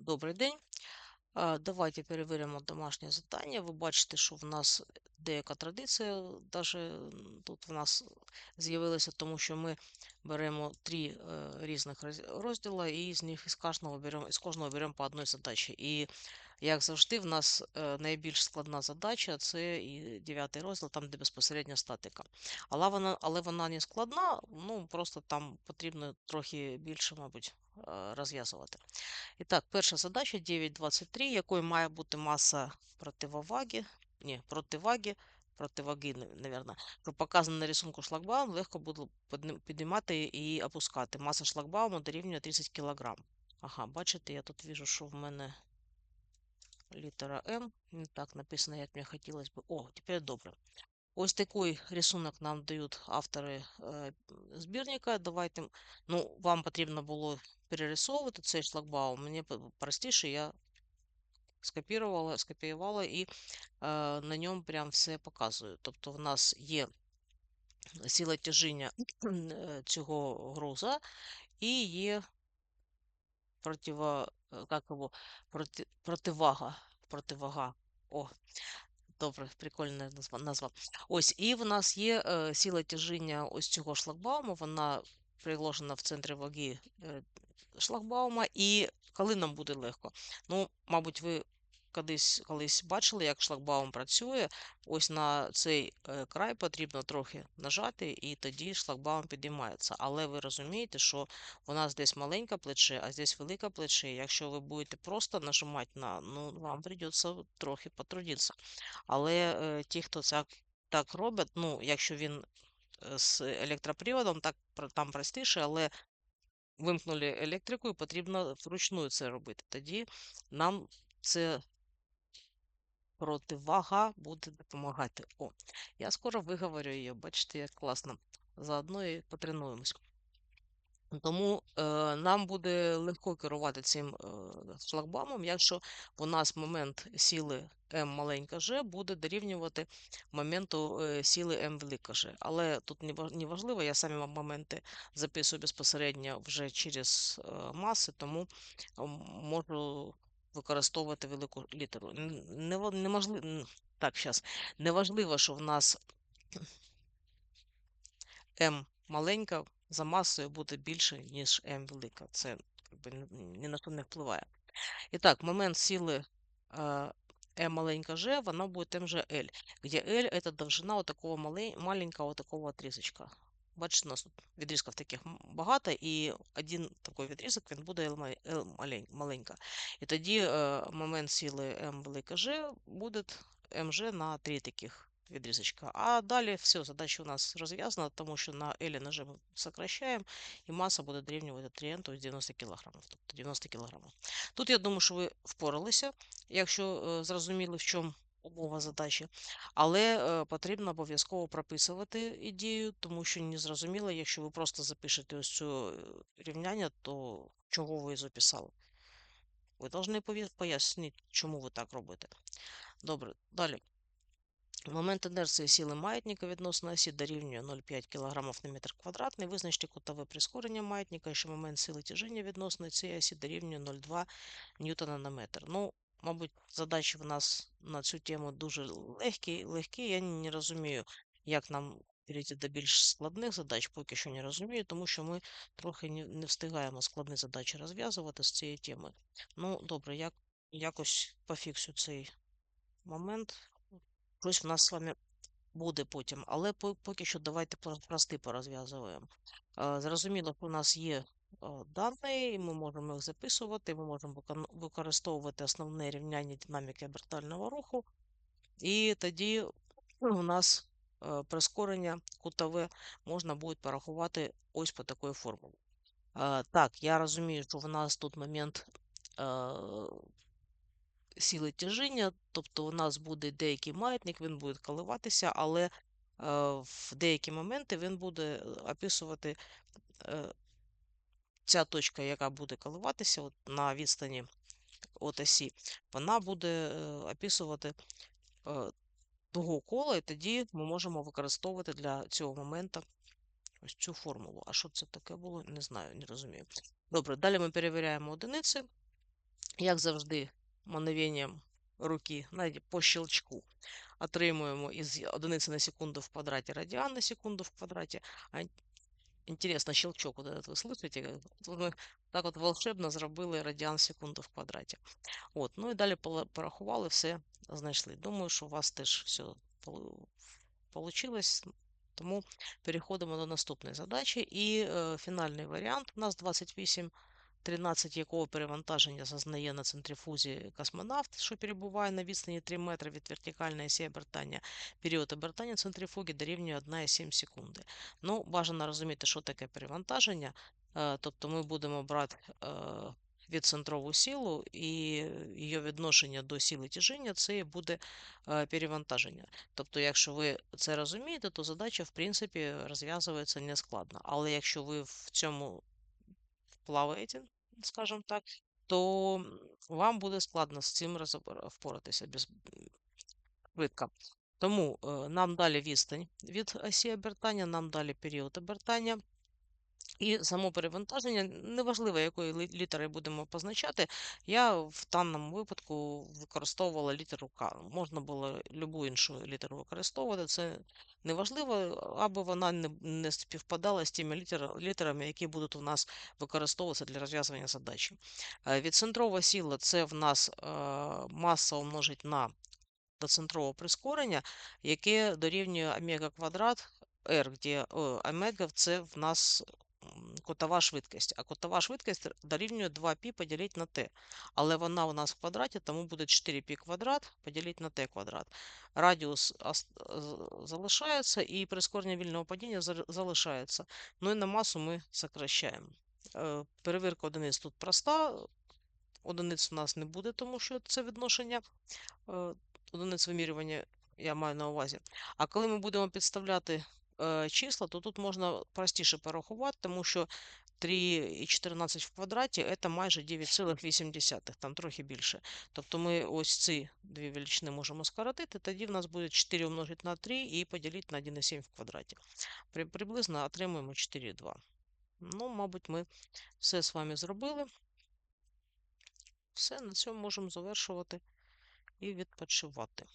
Добрий день. Давайте перевіримо домашнє завдання. Ви бачите, що в нас деяка традиція даже тут в нас з'явилася, тому що ми беремо три е, різних розділа, і з них із кожного беремо, із кожного беремо по одній задачі. І як завжди, в нас е, найбільш складна задача це і дев'ятий розділ, там де безпосередньо статика. Але вона, але вона не складна, ну просто там потрібно трохи більше, мабуть, е, розв'язувати. І так, перша задача 9.23, якою має бути маса противоваги, ні, противаги, противаги, мабуть, що показано на рисунку шлагбаум, легко буде піднімати і опускати. Маса шлагбауму дорівнює 30 кг. Ага, бачите, я тут вижу, що в мене літера М. Не так написано, як мені хотілося б. О, тепер добре. Ось такий рисунок нам дають автори е, збірника. Давайте, ну, вам потрібно було перерисовувати цей шлагбаум. Мені простіше, я скопірувала, скопіювала і е, на ньому прям все показую. Тобто в нас є сила тяжіння е, цього груза і є противо, е, его, проти, противага. Противага. О, Добре, прикольна назва. Ось, і в нас є е, сіла тяжіння ось цього шлагбауму, вона приложена в центрі ваги е, шлагбаума, і коли нам буде легко. Ну, мабуть, ви колись, колись бачили, як шлагбаум працює. Ось на цей е, край потрібно трохи нажати, і тоді шлагбаум підіймається. Але ви розумієте, що у нас десь маленьке плече, а здесь велике плече. Якщо ви будете просто нажимати на, ну, вам придеться трохи потрудитися. Але е, ті, хто це так робить, ну, якщо він е, з електроприводом, так там простіше, але вимкнули електрику і потрібно вручну це робити. Тоді нам це противага буде допомагати. О, я скоро виговорю її, бачите, як класно. Заодно і потренуємось. Тому е, нам буде легко керувати цим е, шлагбаумом, якщо у нас момент сили М маленька G буде дорівнювати моменту е, сили М велика G. Але тут не важливо, я самі моменти записую безпосередньо вже через е, маси, тому можу використовувати велику літеру. Так, зараз. Неважливо, що в нас М маленька за масою буде більше, ніж М велика. Це ні на що не впливає. І так, момент сили э, M маленька G, вона будет МЖ L, где L это довжина вот маленького вот такого. Бачите, у нас тут відрізків таких багато, і один такий відрізок він буде L, L маленька. І тоді е, момент сили M велика G буде МЖ на три таких відрізочка. А далі все, задача у нас розв'язана, тому що на L на G ми сокращаємо, і маса буде дорівнювати 3 тобто 90 кг. Тобто 90 кг. Тут я думаю, що ви впоралися, якщо е, зрозуміли, в чому умова задачі. Але е, потрібно обов'язково прописувати ідею, тому що не зрозуміло, якщо ви просто запишете ось цю е, рівняння, то чого ви записали? Ви повинні пояснити, чому ви так робите. Добре, далі. Момент інерції сили маятника відносно осі дорівнює 0,5 кг на метр квадратний. Визначте кутове прискорення маятника, що момент сили тяжіння відносно цієї осі дорівнює 0,2 ньютона на метр. Ну, мабуть, задачі в нас на цю тему дуже легкі. легкі. Я не розумію, як нам перейти до більш складних задач, поки що не розумію, тому що ми трохи не, встигаємо складні задачі розв'язувати з цієї теми. Ну, добре, як, якось пофіксю цей момент. Щось в нас з вами буде потім, але поки що давайте про- прости порозв'язуємо. Е, Зрозуміло, що у нас є дані, і ми можемо їх записувати, ми можемо використовувати основне рівняння динаміки обертального руху, і тоді у нас е, прискорення кутове можна буде порахувати ось по такої формулі. Е, Так, я розумію, що в нас тут момент е, сили тяжіння, тобто у нас буде деякий маятник, він буде коливатися, але е, в деякі моменти він буде е, описувати е, ця точка, яка буде коливатися от, на відстані от осі, вона буде е, описувати е, дугу кола, і тоді ми можемо використовувати для цього моменту ось цю формулу. А що це таке було? Не знаю, не розумію. Добре, далі ми перевіряємо одиниці. як завжди, мановенням руки, навіть по щелчку, отримуємо із одиниці на секунду в квадраті радіан на секунду в квадраті. А Интересно, щелчок вот этот вы слышите? Вот ми так от волшебно зробили радіан секунду в квадраті. От, ну і далі порахували, все знайшли. Думаю, що у вас теж все вийшло. Тому переходимо до наступної задачі. І е, фінальний варіант у нас 28 13 якого перевантаження зазнає на центрифузі космонавт, що перебуває на відстані 3 метри від вертикальної осі обертання. Період обертання центрифуги дорівнює 1,7 секунди. Ну, бажано розуміти, що таке перевантаження. Е, тобто ми будемо брати е, відцентрову силу, і її відношення до сили тяжіння це буде е, перевантаження. Тобто, якщо ви це розумієте, то задача, в принципі, розв'язується нескладно. Але якщо ви в цьому плаваєте, скажімо так, то вам буде складно з цим впоратися без швидко. Тому е, нам далі відстань від осі обертання, нам далі період обертання. І само перевантаження, неважливо, якої літери будемо позначати, я в даному випадку використовувала літеру К. Можна було любу іншу літеру використовувати, це неважливо, аби вона не не співпадала з тими літер, літерами, які будуть у нас використовуватися для розв'язування задачі. Е, Відцентрова сила це в нас е, маса умножить на доцентрове прискорення, яке дорівнює омега квадрат R, де омега це в нас котова швидкість. А котова швидкість дорівнює 2π поділити на t. Але вона у нас в квадраті, тому буде 4π квадрат поділити на t квадрат. Радіус залишається і прискорення вільного падіння залишається. Ну і на масу ми сокращаємо. Е, перевірка одиниць тут проста. Одиниць у нас не буде, тому що це відношення е, одиниць вимірювання я маю на увазі. А коли ми будемо підставляти числа, то тут можна простіше порахувати, тому що 3,14 в квадраті це майже 9,8, там трохи більше. Тобто ми ось ці дві величини можемо скоротити, тоді в нас буде 4 умножити на 3 і поділити на 1,7 в квадраті. При, приблизно отримуємо 4,2. Ну, мабуть, ми все з вами зробили. Все, на цьому можемо завершувати і відпочивати.